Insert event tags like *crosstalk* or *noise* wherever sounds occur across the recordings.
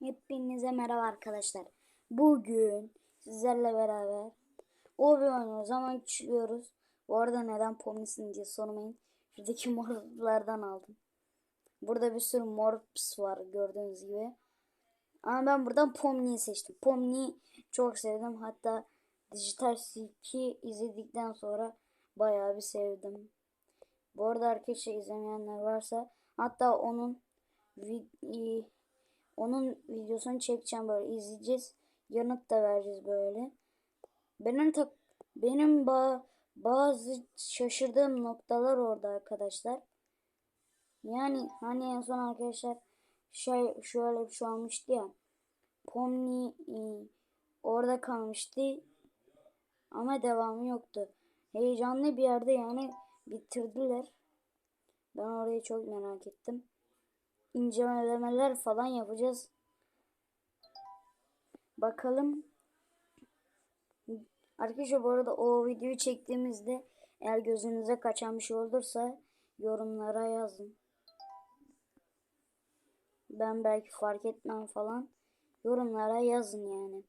Hepinize merhaba arkadaşlar. Bugün sizlerle beraber o bir oynuyoruz küçülüyoruz. Bu arada neden pomnisin diye sormayın. Şuradaki *laughs* morlardan aldım. Burada bir sürü morps var gördüğünüz gibi. Ama ben buradan Pomni'yi seçtim. Pomni'yi çok sevdim. Hatta Dijital Silk'i izledikten sonra bayağı bir sevdim. Bu arada arkadaşlar izlemeyenler varsa hatta onun vid- onun videosunu çekeceğim böyle izleyeceğiz. Yanıt da vereceğiz böyle. Benim tak benim ba bazı şaşırdığım noktalar orada arkadaşlar. Yani hani en son arkadaşlar şey şöyle bir şey olmuştu ya. Pomni e, orada kalmıştı. Ama devamı yoktu. Heyecanlı bir yerde yani bitirdiler. Ben orayı çok merak ettim. İncelemeler falan yapacağız. Bakalım. Arkadaşlar bu arada o videoyu çektiğimizde eğer gözünüze kaçan bir şey olursa yorumlara yazın. Ben belki fark etmem falan. Yorumlara yazın yani.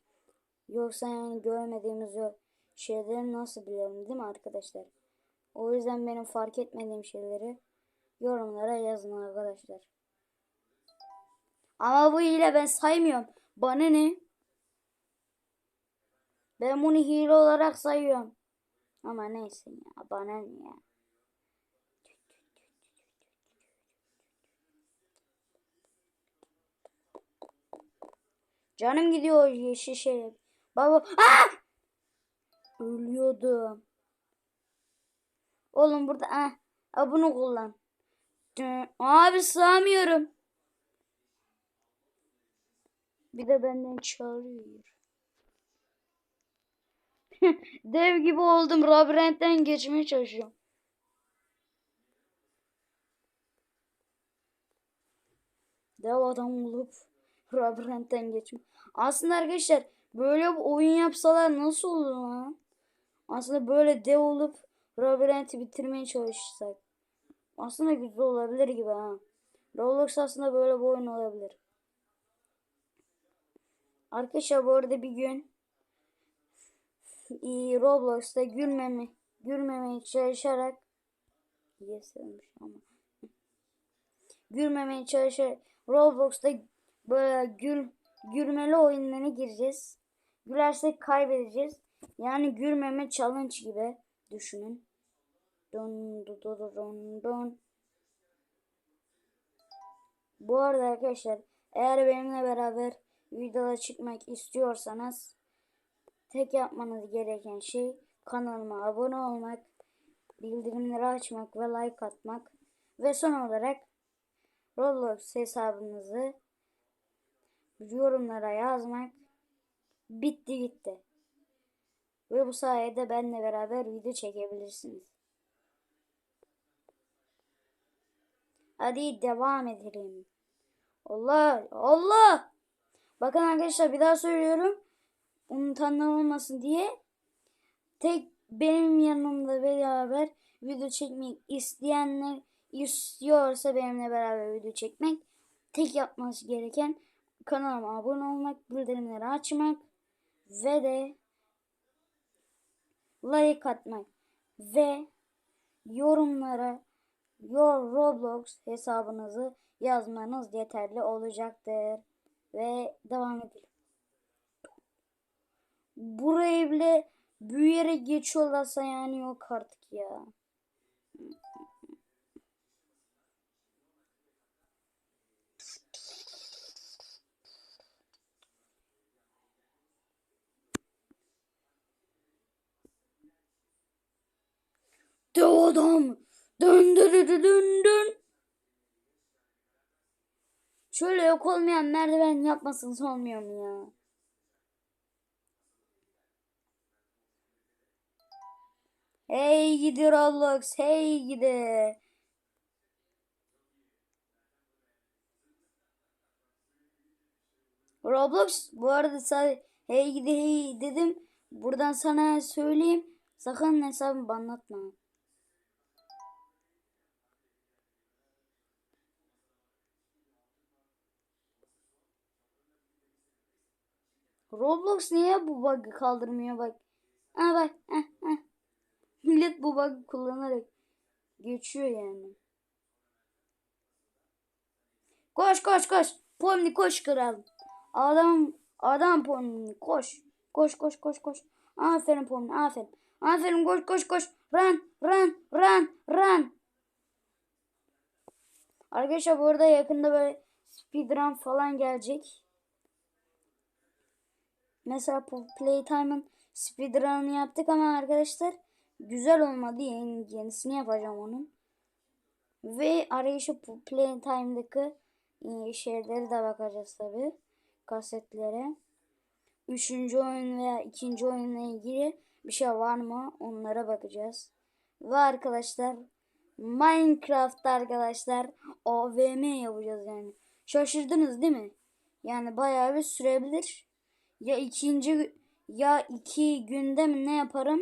Yoksa yani görmediğimiz o şeyleri nasıl bilelim değil mi arkadaşlar? O yüzden benim fark etmediğim şeyleri yorumlara yazın arkadaşlar. Ama bu hile ben saymıyorum. Bana ne? Ben bunu hile olarak sayıyorum. Ama neyse ya bana ne ya. Canım gidiyor yeşil şey. Baba. Aa! Ölüyordum. Oğlum burada ah, ah bunu kullan. Abi sığamıyorum. Bir de benden çağırıyor. *laughs* Dev gibi oldum. Labirentten geçmeye çalışıyorum. Dev adam olup *laughs* labirentten geçme. Aslında arkadaşlar böyle bir oyun yapsalar nasıl olur lan? Aslında böyle dev olup labirenti bitirmeye çalışsak. Aslında güzel olabilir gibi ha. Roblox aslında böyle bir oyun olabilir. Arkadaşlar bu arada bir gün Roblox'ta gülmemi gülmemeye çalışarak yesemiş ama *laughs* gülmemeye çalışarak Roblox'ta böyle gül gülmeli oyunlarına gireceğiz. Gülersek kaybedeceğiz. Yani gülmeme challenge gibi düşünün. Don don don don. Bu arada arkadaşlar eğer benimle beraber videoda çıkmak istiyorsanız tek yapmanız gereken şey kanalıma abone olmak, bildirimleri açmak ve like atmak ve son olarak Roblox hesabınızı yorumlara yazmak bitti gitti. Ve bu sayede benle beraber video çekebilirsiniz. Hadi devam edelim. Allah Allah. Bakın arkadaşlar bir daha söylüyorum. Unutanlar olmasın diye. Tek benim yanımda beraber video çekmek isteyenler istiyorsa benimle beraber video çekmek tek yapması gereken kanalıma abone olmak, bildirimleri açmak ve de like atmak ve yorumlara your Roblox hesabınızı yazmanız yeterli olacaktır. Ve devam edelim. Buraya bile büyüyerek geçiyorlarsa yani yok artık ya. Dev adam. Dön dön dön dön dön. Şöyle yok olmayan merdiven yapmasın olmuyor mu ya? Hey gidi Roblox, hey gidi. Roblox bu arada sadece hey gidi hey dedim. Buradan sana söyleyeyim. Sakın hesabımı anlatma. Roblox niye bu bug'ı kaldırmıyor bak. Ha bak. heh, heh. Millet bu bug'ı kullanarak geçiyor yani. Koş koş koş. Pomni koş kral. Adam adam Pomni koş. Koş koş koş koş. Aferin Pomni aferin. Aferin koş koş koş. Run run run run. Arkadaşlar burada yakında böyle speedrun falan gelecek. Mesela Playtime'ın speedrun'ını yaptık ama arkadaşlar güzel olmadı. Yeni, yenisini yapacağım onun. Ve arayışı Playtime'daki e, şeyleri de bakacağız tabi. Kasetlere. Üçüncü oyun veya ikinci oyunla ilgili bir şey var mı? Onlara bakacağız. Ve arkadaşlar Minecraft arkadaşlar OVM yapacağız yani. Şaşırdınız değil mi? Yani bayağı bir sürebilir. Ya ikinci ya iki günde mi ne yaparım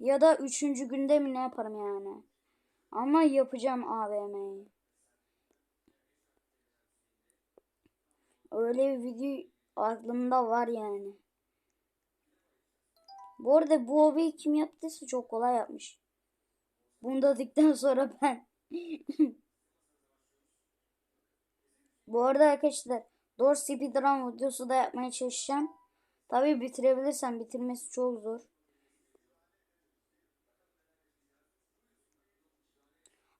ya da üçüncü günde mi ne yaparım yani. Ama yapacağım AVM'yi. Öyle bir video aklımda var yani. Bu arada bu hobiyi kim yaptıysa çok kolay yapmış. Bunu dedikten sonra ben. *laughs* bu arada arkadaşlar Door Speedrun videosu da yapmaya çalışacağım. Tabii bitirebilirsem bitirmesi çok zor.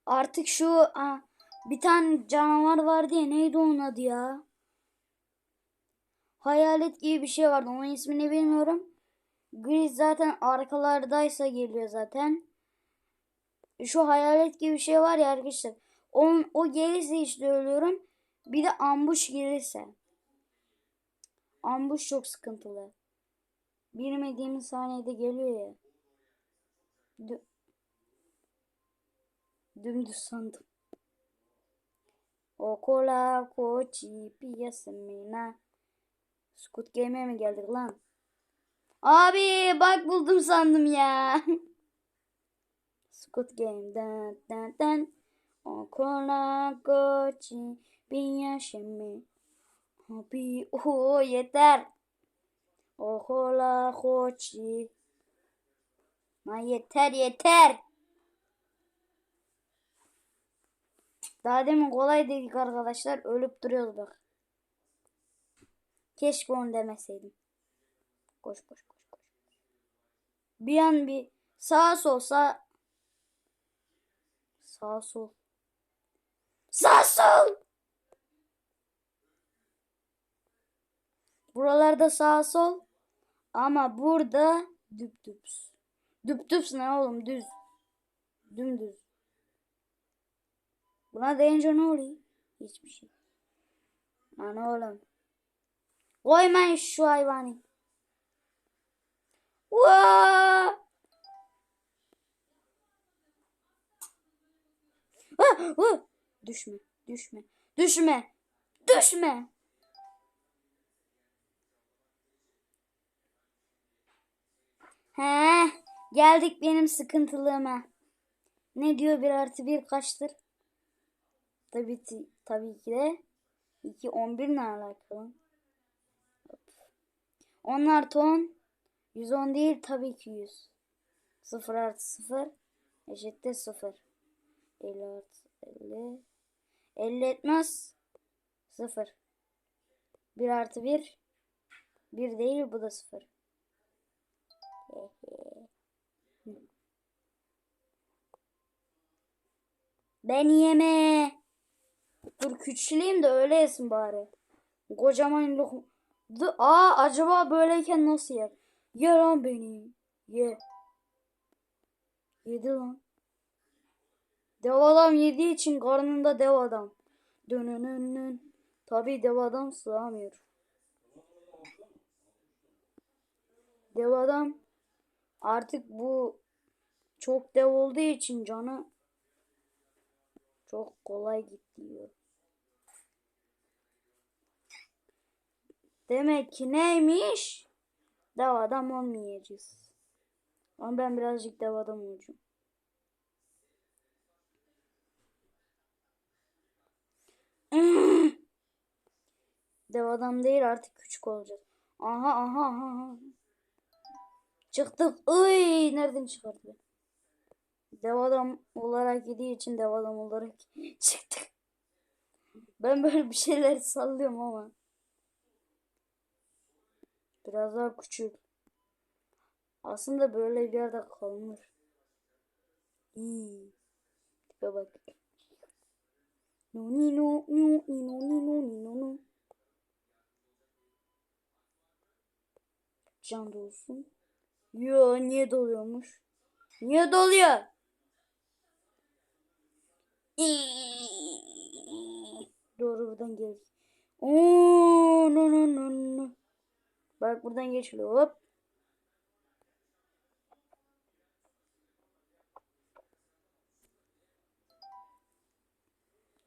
Artık şu a, bir tane canavar vardı ya neydi onun adı ya? Hayalet gibi bir şey vardı. Onun ismini bilmiyorum. Gris zaten arkalardaysa geliyor zaten. Şu hayalet gibi bir şey var ya arkadaşlar. Onun, o gelirse işte ölüyorum. Bir de ambush gelirse. Ambush çok sıkıntılı. Bilmediğimiz saniyede geliyor ya. Dü Dümdüz sandım. Okola koçi piyasamina. Squid Game'e mi geldik lan? Abi bak buldum sandım ya. *laughs* Squid Game. Dan, dan, dan. Okola koçi piyasamina. Abi o yeter. Okola koçi. Ma yeter yeter. Daha demin kolay dedik arkadaşlar. Ölüp duruyoruz bak. Keşke onu demeseydim. Koş koş koş koş. Bir an bir sağ sol sağ sağ sol. Sağ sol. Buralarda sağ sol. Ama burada düp düps. Düp düps ne oğlum düz. Dümdüz. Buna deyince ne oluyor? Hiçbir şey. Lan oğlum. Koymayın şu hayvanı. Vaa! Ah, ah! Düşme, düşme, düşme, düşme. He, geldik benim sıkıntılığıma. Ne diyor bir artı bir kaçtır? Tabii, tabii ki de 2 11 ne alakalı? Onlar ton 110 değil tabii ki 100. 0 artı 0 eşittir 0. 50 artı 50 50 etmez 0. 1 artı 1 1 değil bu da 0. Ben yeme. Dur küçüleyim de öyle yesin bari. Kocaman lokum. Aa acaba böyleyken nasıl yer? Ye lan beni. Ye. Yedi lan. Dev adam yediği için karnında dev adam. Dönönönön. Tabi dev adam sığamıyor. Dev adam artık bu çok dev olduğu için canı çok kolay gidiyor. Demek ki neymiş? Dev adam olmayacağız. Ama ben birazcık dev adam olacağım. *laughs* dev adam değil artık küçük olacağız. Aha aha aha. Çıktık. Iy, nereden çıkardı beni? Dev adam olarak yediği için dev adam olarak *laughs* çıktık. Ben böyle bir şeyler sallıyorum ama. Biraz daha küçük. Aslında böyle bir yerde kalınır. İyi. Tipe bak. No ni no no ni no ni no ni no no. Can dolsun. Yo niye doluyormuş? Niye doluyor? Doğru buradan gel. Oo, no no no no. Bak buradan geçiliyor. Hop.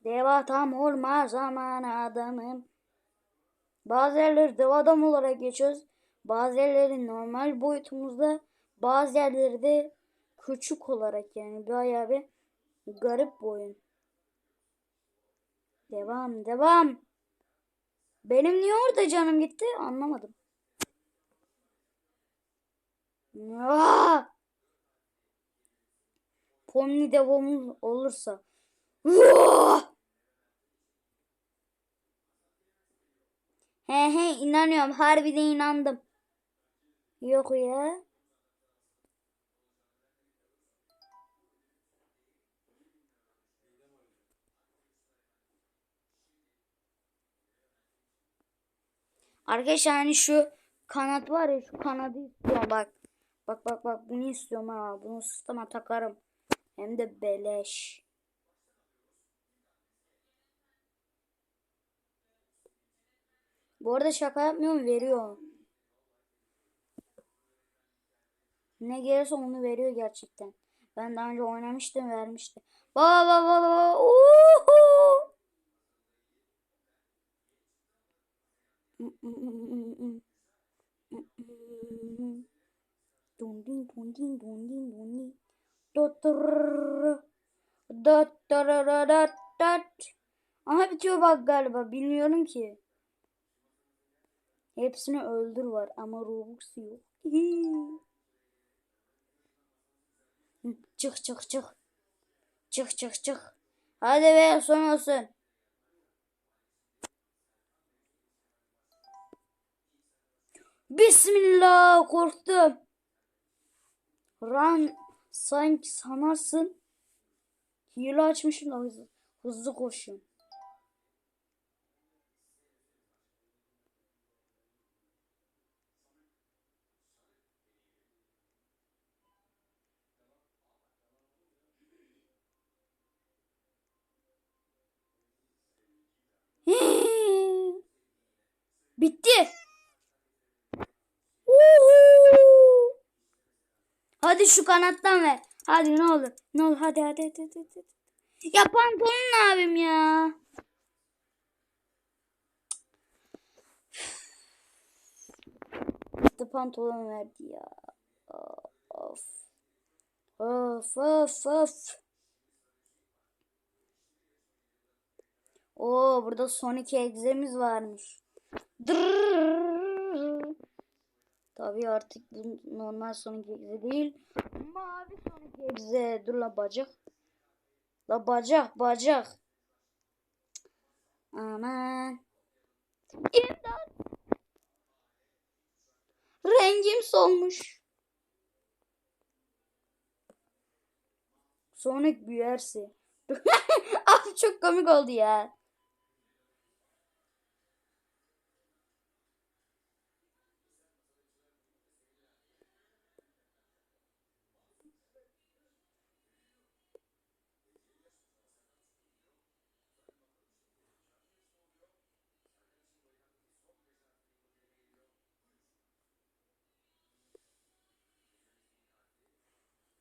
Deva tam olmaz aman adamım. Bazı yerleri dev adam olarak geçiyoruz. Bazı yerleri normal boyutumuzda. Bazı yerleri de küçük olarak yani bayağı bir garip bir oyun. Devam devam. Benim niye orada canım gitti anlamadım. Aa! Pomni devamı olursa. Aa! He he inanıyorum. Harbiden inandım. Yok ya. Arkadaşlar hani şu kanat var ya şu kanadı istiyorum bak. Bak bak bak bunu istiyorum ha. Bunu sisteme takarım. Hem de beleş. Bu arada şaka yapmıyorum veriyor. Ne gelirse onu veriyor gerçekten. Ben daha önce oynamıştım vermişti. Baba baba baba. Uhu. Dundin dundin dundin dundin. Dotur. Dotur. Aha bitiyor bak galiba. Bilmiyorum ki. Hepsini öldür var ama Robux yok. *laughs* çık çık çık. Çık çık çık. Hadi be son olsun. Bismillah korktum. Ran sanki sanarsın. Hile açmışım da hızlı, hızlı koşuyorum. Bitti. Uhu. Hadi şu kanattan ver. Hadi ne olur. Ne olur hadi hadi hadi hadi. hadi. Ya pantolon abim ya? İşte pantolon verdi ya. Of. Of of of. Oo burada Sonic egzemiz varmış. Tabii artık bu normal Sonic egze değil. Mavi Sonic egze. Dur la bacak. La bacak bacak. Aman. İmdat. Rengim solmuş. Sonic büyerse. Abi çok komik oldu ya.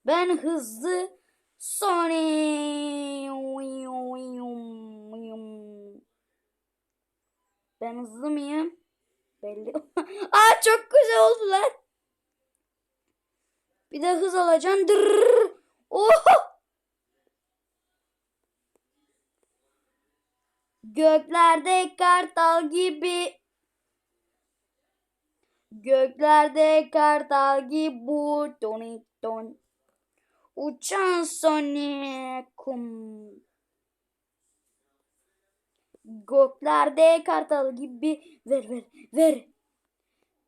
Ben hızlı Sonic. Ben hızlı mıyım? Belli. *laughs* Aa çok güzel oldular. Bir de hız alacağım. Dırrrr. Oh! Göklerde kartal gibi. Göklerde kartal gibi doni don. Uçan Sonic. Göklerde kartal gibi ver ver ver.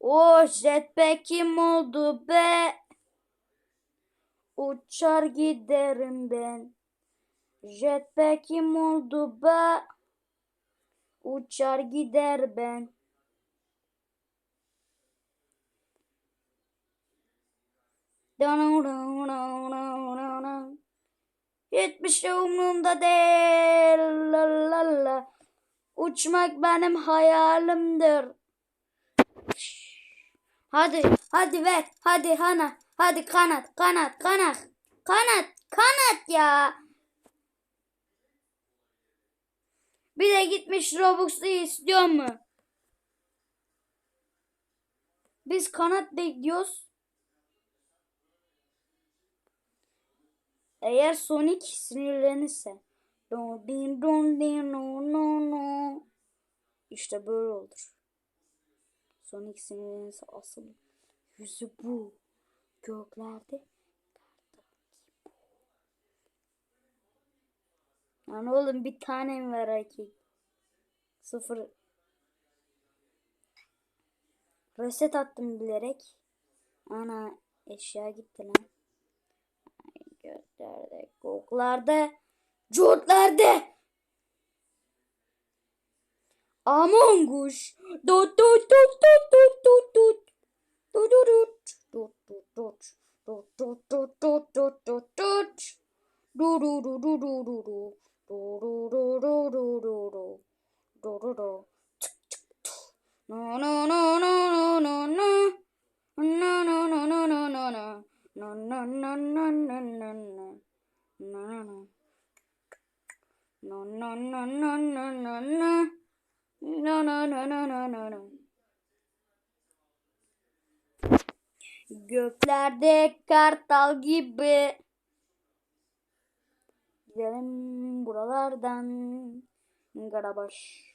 O jetpack'im oldu be. Uçar giderim ben. Jetpack'im oldu be. Uçar gider ben. Hiçbir şey umurumda değil. La la la. Uçmak benim hayalimdir. Hadi, hadi ver. Hadi hana. Hadi kanat, kanat, kanat. Kanat, kanat ya. Bir de gitmiş Robux'u istiyor mu? Biz kanat bekliyoruz. Eğer Sonic sinirlenirse. Don din don din no no no. İşte böyle olur. Sonic sinirlenirse asıl yüzü bu. Göklerde. Lan oğlum bir tane mi var erkek? Sıfır. Reset attım bilerek. Ana eşya gitti lan. Göklerde, koklarda, curtlarda. Among Us. Dut dut dut dut dut dut dut. Dut dut dut. Dut dut dut. Dut dut dut dut dut dut. Du du du du du du du. Du du du du du du du. Du du du. No no no no no no no. No no no no no no No no no no no no no. No no. No no no no no no no. No no no no no no no. Göklerde kartal gibi. Gidelim buralardan. Garabaş.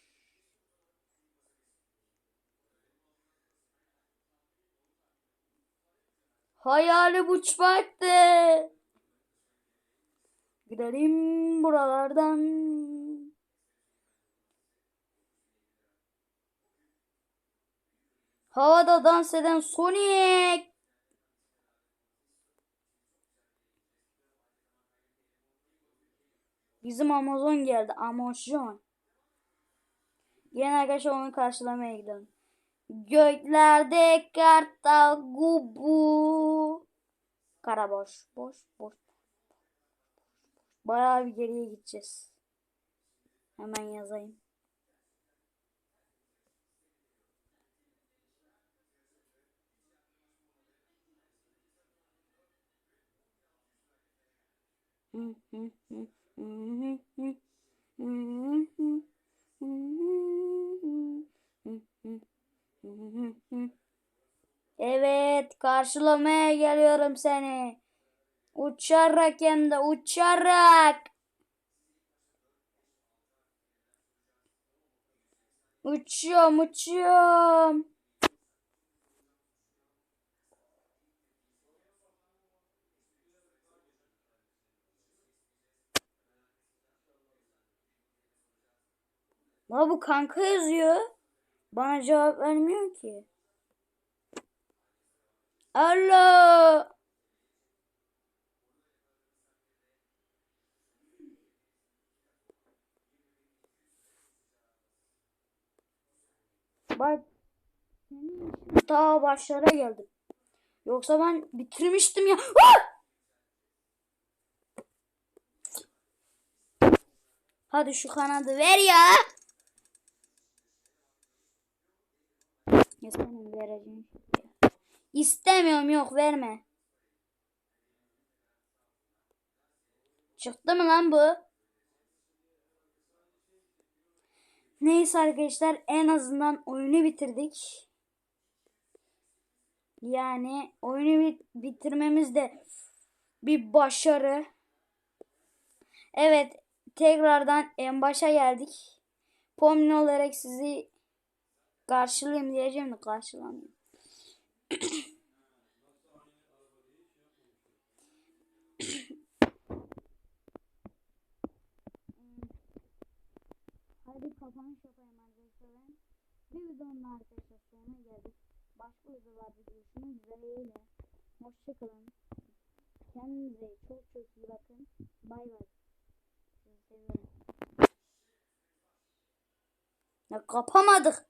Hayalim uçmaktı. Gidelim buralardan. Havada dans eden Sonic. Bizim Amazon geldi. Amazon. Yine arkadaşlar onu karşılamaya gidelim. Göklerde kartal gubu. Kara boş. Boş boş. Bayağı bir geriye gideceğiz. Hemen yazayım. Hı. *laughs* Evet, karşılamaya geliyorum seni. Uçarak hem de uçarak. Uçuyorum, uçuyorum. La bu kanka yazıyor. Bana cevap vermiyor ki. Alo. Bak. Daha başlara geldim. Yoksa ben bitirmiştim ya. Ah! Hadi şu kanadı ver ya. Senin vereceğin şey. İstemiyorum yok verme. Çıktı mı lan bu? Neyse arkadaşlar en azından oyunu bitirdik. Yani oyunu bit bitirmemiz de bir başarı. Evet tekrardan en başa geldik. Pomni olarak sizi karşılayayım diyeceğim de karşılamıyorum. Hadi kapanış yapayım arkadaşlar. Bir videonun arkadaşlar sonuna geldik. Başka videolarda görüşmek dileğiyle. Hoşçakalın. Kendinize çok çok iyi bakın. Bay bay. Sizi seviyorum. Ya kapamadık.